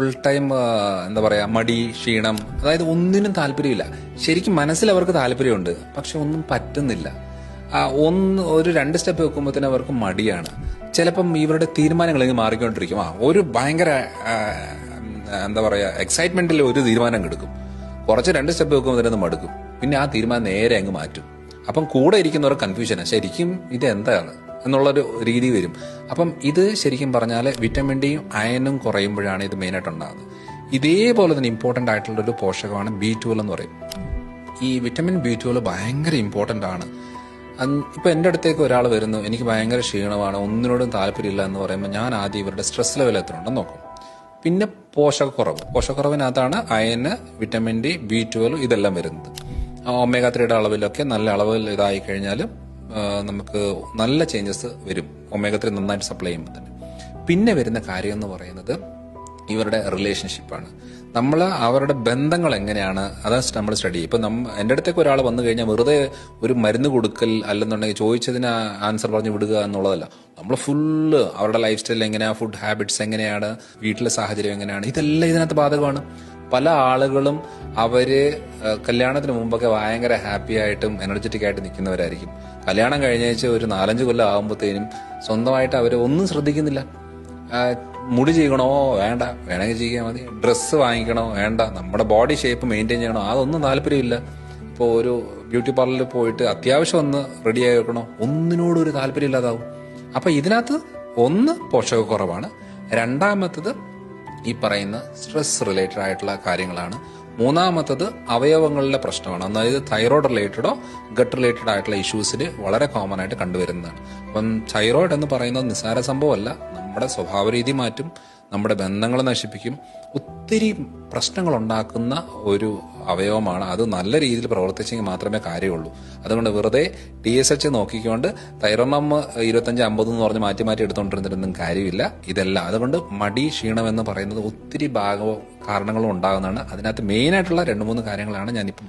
Full time എന്താ പറയാ മടി ക്ഷീണം അതായത് ഒന്നിനും താല്പര്യമില്ല. ശരിക്കും മനസ്സിൽ അവർക്ക് താല്പര്യമുണ്ട് പക്ഷെ ഒന്നും പറ്റുന്നില്ല. ഒന്ന് ഒരു രണ്ട് സ്റ്റെപ്പ് വെക്കുമ്പോഴത്തേനും അവർക്ക് മടിയാണ്. ചിലപ്പം ഇവരുടെ തീരുമാനങ്ങൾ ഇങ്ങനെ മാറിക്കൊണ്ടിരിക്കും. ആ ഒരു ഭയങ്കര എന്താ പറയാ എക്സൈറ്റ്മെന്റിൽ ഒരു തീരുമാനം എടുക്കും. കുറച്ച് രണ്ട് സ്റ്റെപ്പ് വെക്കുമ്പോൾ തന്നെ മടുക്കും. പിന്നെ ആ തീരുമാനം നേരെ അങ്ങ് മാറ്റും. അപ്പം കൂടെ ഇരിക്കുന്നവർ കൺഫ്യൂഷനാണ് ശരിക്കും ഇത് എന്താണ് എന്നുള്ളൊരു രീതി വരും. അപ്പം ഇത് ശരിക്കും പറഞ്ഞാൽ വിറ്റമിൻ ഡിയും അയനും കുറയുമ്പോഴാണ് ഇത് മെയിനായിട്ട് ഉണ്ടാകുന്നത് ഇതേപോലെ തന്നെ ഇമ്പോർട്ടന്റ് ആയിട്ടുള്ള ഒരു പോഷകമാണ് ബി ട്വൽവ് എന്ന് പറയും. ഈ വിറ്റമിൻ ബി ട്വൽവ് ഭയങ്കര ഇമ്പോർട്ടന്റ് ആണ്. ഇപ്പം എന്റെ അടുത്തേക്ക് ഒരാൾ വരുന്നു. എനിക്ക് ഭയങ്കര ക്ഷീണമാണ്. ഒന്നിനോടും താല്പര്യമില്ല എന്ന് പറയുമ്പോൾ ഞാൻ ആദ്യം ഇവരുടെ സ്ട്രെസ് ലെവൽ എത്ര ഉണ്ടെന്ന് നോക്കും. പിന്നെ പോഷകക്കുറവ്. പോഷകക്കുറവിനകത്താണ് iron vitamin D B twelve ഇതെല്ലാം വരുന്നത്. ഒമേഗ ത്രീയുടെ അളവിലൊക്കെ നല്ല അളവിൽ ഇതായി കഴിഞ്ഞാൽ നമുക്ക് നല്ല ചേഞ്ചസ് വരും. ഒമേഗ ത്രീ നന്നായിട്ട് സപ്ലൈ ചെയ്യുമ്പോൾ തന്നെ. പിന്നെ വരുന്ന കാര്യം എന്ന് പറയുന്നത് ഇവരുടെ റിലേഷൻഷിപ്പാണ് നമ്മൾ അവരുടെ ബന്ധങ്ങൾ എങ്ങനെയാണ്? അതാണ് നമ്മൾ സ്റ്റഡി ഇപ്പൊ നമ്മ എന്റെ അടുത്തേക്ക് ഒരാൾ വന്നു കഴിഞ്ഞാൽ വെറുതെ ഒരു മരുന്ന് കൊടുക്കൽ അല്ലെന്നുണ്ടെങ്കിൽ ചോദിച്ചതിന് ആൻസർ പറഞ്ഞു വിടുക എന്നുള്ളതല്ല. നമ്മൾ ഫുള്ള് അവരുടെ ലൈഫ് സ്റ്റൈൽ എങ്ങനെയാണ് ഫുഡ് ഹാബിറ്റ്സ് എങ്ങനെയാണ്? വീട്ടിലെ സാഹചര്യം എങ്ങനെയാണ്? ഇതെല്ലാം ഇതിനകത്ത് ബാധകമാണ്. പല ആളുകളും അവർ കല്യാണത്തിന് മുമ്പൊക്കെ ഭയങ്കര ഹാപ്പി ആയിട്ടും എനർജറ്റിക് ആയിട്ട് നിൽക്കുന്നവരായിരിക്കും. കല്യാണം കഴിഞ്ഞേച്ച് ഒരു നാലഞ്ച് കൊല്ലം ആകുമ്പോഴത്തേനും സ്വന്തമായിട്ട് അവർ ഒന്നും ശ്രദ്ധിക്കുന്നില്ല. മുടി ചെയ്യണോ വേണ്ട. വേണമെങ്കിൽ ചെയ്യാൻ മതി. ഡ്രസ്സ് വാങ്ങിക്കണോ? വേണ്ട. നമ്മുടെ ബോഡി ഷേപ്പ് മെയിന്റെയിൻ ചെയ്യണോ? അതൊന്നും താല്പര്യമില്ല. ഇപ്പോൾ ഒരു ബ്യൂട്ടി പാർലറിൽ പോയിട്ട് അത്യാവശ്യം ഒന്ന് റെഡി ആയി വെക്കണോ? ഒന്നിനോടും ഒരു താല്പര്യമില്ലാതാവും. അപ്പം ഇതിനകത്ത് ഒന്ന് പോഷകക്കുറവാണ്. രണ്ടാമത്തത് ഈ പറയുന്ന സ്ട്രെസ് റിലേറ്റഡ് ആയിട്ടുള്ള കാര്യങ്ങളാണ്. മൂന്നാമത്തത് അവയവങ്ങളിലെ പ്രശ്നമാണ്. അതായത് തൈറോയ്ഡ് റിലേറ്റഡോ ഗട്ട് റിലേറ്റഡ് ആയിട്ടുള്ള ഇഷ്യൂസിൽ വളരെ കോമൺ ആയിട്ട് കണ്ടുവരുന്നതാണ്. അപ്പം തൈറോയ്ഡ് എന്ന് പറയുന്നത് നിസ്സാര സംഭവമല്ല. നമ്മുടെ സ്വഭാവ രീതി മാറ്റും. നമ്മുടെ ബന്ധങ്ങൾ നശിപ്പിക്കും. ഒത്തിരി പ്രശ്നങ്ങൾ ഉണ്ടാക്കുന്ന ഒരു അവയവമാണ്. അത് നല്ല രീതിയിൽ പ്രവർത്തിച്ചെങ്കിൽ മാത്രമേ കാര്യമുള്ളൂ. അതുകൊണ്ട് വെറുതെ ടി എസ് എച്ച് നോക്കിക്കൊണ്ട് തൈറമ്മ ഇരുപത്തഞ്ച് അമ്പത് എന്ന് പറഞ്ഞ് മാറ്റി മാറ്റി എടുത്തുകൊണ്ടിരുന്നിട്ടൊന്നും കാര്യമില്ല. ഇതല്ല. അതുകൊണ്ട് മടി ക്ഷീണം എന്ന് പറയുന്നത് ഒത്തിരി ഭാഗവും കാരണങ്ങളും ഉണ്ടാകുന്നതാണ്. അതിനകത്ത് മെയിനായിട്ടുള്ള രണ്ട് മൂന്ന് കാര്യങ്ങളാണ് ഞാനിപ്പം